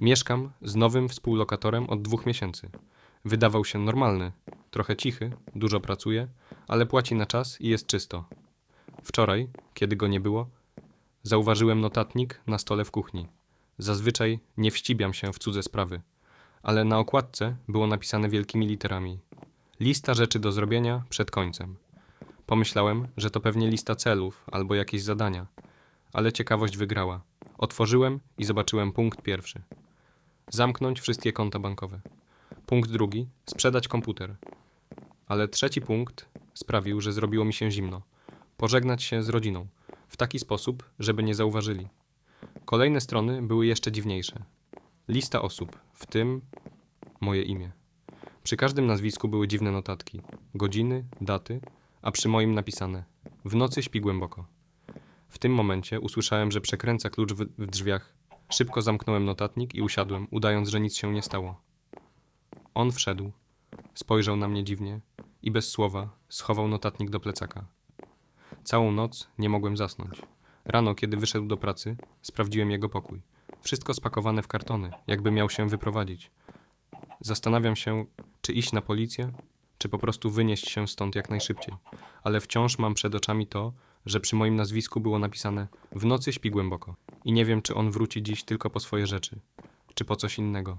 Mieszkam z nowym współlokatorem od dwóch miesięcy. Wydawał się normalny, trochę cichy, dużo pracuje, ale płaci na czas i jest czysto. Wczoraj, kiedy go nie było, zauważyłem notatnik na stole w kuchni. Zazwyczaj nie wścibiam się w cudze sprawy, ale na okładce było napisane wielkimi literami: Lista rzeczy do zrobienia przed końcem. Pomyślałem, że to pewnie lista celów albo jakieś zadania, ale ciekawość wygrała. Otworzyłem i zobaczyłem punkt pierwszy. Zamknąć wszystkie konta bankowe. Punkt drugi sprzedać komputer. Ale trzeci punkt sprawił, że zrobiło mi się zimno. Pożegnać się z rodziną w taki sposób, żeby nie zauważyli. Kolejne strony były jeszcze dziwniejsze. Lista osób, w tym moje imię. Przy każdym nazwisku były dziwne notatki, godziny, daty, a przy moim napisane: W nocy śpi głęboko. W tym momencie usłyszałem, że przekręca klucz w, w drzwiach. Szybko zamknąłem notatnik i usiadłem, udając, że nic się nie stało. On wszedł, spojrzał na mnie dziwnie i bez słowa schował notatnik do plecaka. Całą noc nie mogłem zasnąć. Rano, kiedy wyszedł do pracy, sprawdziłem jego pokój. Wszystko spakowane w kartony, jakby miał się wyprowadzić. Zastanawiam się, czy iść na policję, czy po prostu wynieść się stąd jak najszybciej. Ale wciąż mam przed oczami to, że przy moim nazwisku było napisane w nocy śpi głęboko. I nie wiem, czy on wróci dziś tylko po swoje rzeczy, czy po coś innego.